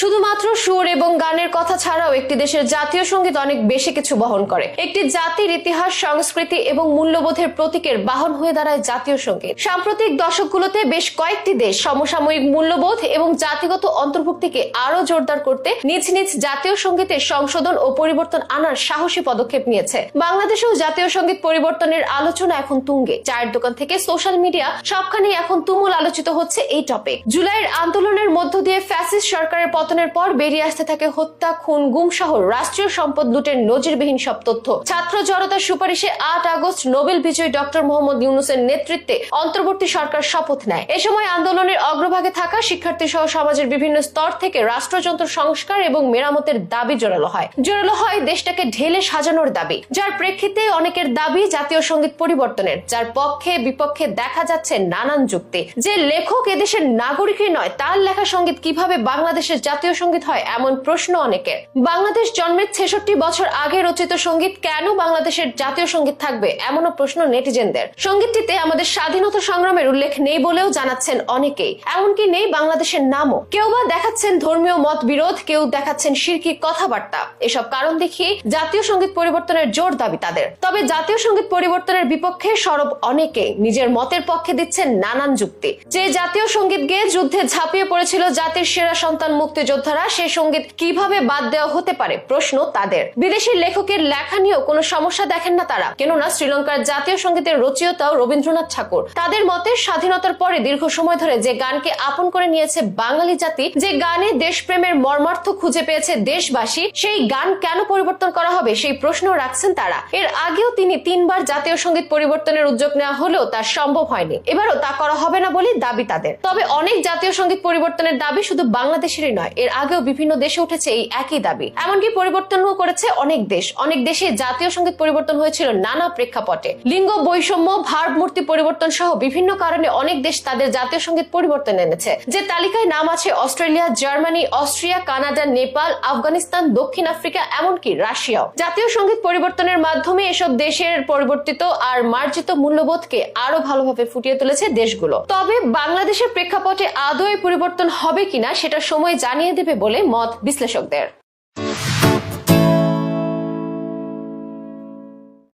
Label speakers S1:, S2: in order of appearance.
S1: শুধুমাত্র সুর এবং গানের কথা ছাড়াও একটি দেশের জাতীয় সংগীত অনেক বেশি কিছু বহন করে। একটি জাতির ইতিহাস, সংস্কৃতি এবং মূল্যবোধের প্রতীকের বাহন হয়ে দাঁড়ায় জাতীয় সংগীত। সাম্প্রতিক দশকগুলোতে বেশ কয়েকটি দেশ সমসাময়িক মূল্যবোধ এবং জাতিগত অন্তর্ভুক্তিকে আরও জোরদার করতে নিজ নিজ জাতীয় সঙ্গীতের সংশোধন ও পরিবর্তন আনার সাহসী পদক্ষেপ নিয়েছে। বাংলাদেশেও জাতীয় সংগীত পরিবর্তনের আলোচনা এখন তুঙ্গে। চায়ের দোকান থেকে সোশ্যাল মিডিয়া সবখানেই এখন তুমুল আলোচিত হচ্ছে এই টপিক জুলাইয়ের আন্দোলনের মধ্য দিয়ে ফ্যাসিস্ট সরকারের পতনের পর বেরিয়ে আসতে থাকে হত্যা, খুন, গুম সহ রাষ্ট্রীয় সম্পদ লুটের নজিরবিহীন সব তথ্য। ছাত্র জনতার সুপারিশে আট আগস্ট নোবেল বিজয়ী ডক্টর মোহাম্মদ ইউনুসের নেতৃত্বে অন্তর্বর্তী সরকার শপথ নেয়। এ সময় আন্দোলনের অগ্রভাগে থাকা শিক্ষার্থী সহ সমাজের বিভিন্ন স্তর থেকে রাষ্ট্রযন্ত্র সংস্কার এবং মেরামতের দাবি জোরালো হয়। জোরালো হয় দেশটাকে ঢেলে সাজানোর দাবি। যার প্রেক্ষিতে অনেকের দাবি জাতীয় সংগীত পরিবর্তনের। যার পক্ষে বিপক্ষে দেখা যাচ্ছে নানান যুক্তি। যে লেখক এদেশের নাগরিকই নয়, তার লেখা সংগীত কীভাবে বাংলাদেশের জাতীয় সংগীত হয়? এমন প্রশ্ন অনেকের। বাংলাদেশ জন্মের ছেষট্টি বছর আগে রচিত সংগীত কেন বাংলাদেশের জাতীয় সংগীত থাকবে? এমনও প্রশ্ন নেটিজেনদের। সঙ্গীতটিতে আমাদের স্বাধীনতা সংগ্রামের উল্লেখ নেই বলেও জানাচ্ছেন অনেকেই। এমনকি নেই বাংলাদেশের নামও। কেউ বা দেখাচ্ছেন ধর্মীয় মত বিরোধ কেউ দেখাচ্ছেন শিরকি কথাবার্তা। এসব কারণ দেখিয়ে জাতীয় সংগীত পরিবর্তনের জোর দাবি তাদের। তবে জাতীয় সংগীত পরিবর্তনের বিপক্ষে সরব অনেকে নিজের মতের পক্ষে দিচ্ছেন নানান যুক্তি। যে জাতীয় সংগীত গেয়ে যুদ্ধে ঝাঁপিয়ে পড়েছিল জাতির সেরা সন্তান মুক্তিযোদ্ধারা সে সংগীত কীভাবে বাদ দেওয়া হতে পারে? প্রশ্ন তাদের। বিদেশি লেখকের লেখা নিয়েও কোনো সমস্যা দেখেন না তারা। কেননা শ্রীলঙ্কার জাতীয় সঙ্গীতের রচয়িতাও রবীন্দ্রনাথ ঠাকুর। তাদের মতে, স্বাধীনতার পরে দীর্ঘ সময় ধরে যে গানকে আপন করে নিয়েছে বাঙালি জাতি, যে গানে দেশপ্রেমের মর্মার্থ খুঁজে পেয়েছে দেশবাসী, সেই গান কেন পরিবর্তন করা হবে সেই প্রশ্ন রাখছেন তারা। এর আগেও তিনি তিনবার জাতীয় সংগীত পরিবর্তনের উদ্যোগ নেওয়া হলেও তা সম্ভব হয়নি। এবারও তা করা হবে না বলে দাবি তাদের। তবে অনেক জাতীয় সংগীত পরিবর্তনের দাবি শুধু বাংলাদেশেরই নয় এর আগেও বিভিন্ন দেশে উঠেছে এই একই দাবি। এমনকি পরিবর্তনও করেছে অনেক দেশ। অনেক দেশে জাতীয় সংগীত পরিবর্তন হয়েছিল নানা প্রেক্ষাপটে। লিঙ্গ বৈষম্য ভারমূর্তি পরিবর্তন সহ বিভিন্ন কারণে অনেক দেশ তাদের জাতীয় সংগীত পরিবর্তন এনেছে। যে তালিকায় নাম আছে Australia, Germany, Austria, Canada, Nepal, Afghanistan, দক্ষিণ আফ্রিকা, এমনকি রাশিয়াও। জাতীয় সংগীত পরিবর্তনের মাধ্যমে এসব দেশের পরিবর্তিত আর মার্জিত মূল্যবোধকে আরও ভালোভাবে ফুটিয়ে তুলেছে দেশগুলো। তবে বাংলাদেশের প্রেক্ষাপটে আদৌ পরিবর্তন হবে কিনা, সেটা সময় জানিয়ে দেবে বলে মত বিশ্লেষকদের।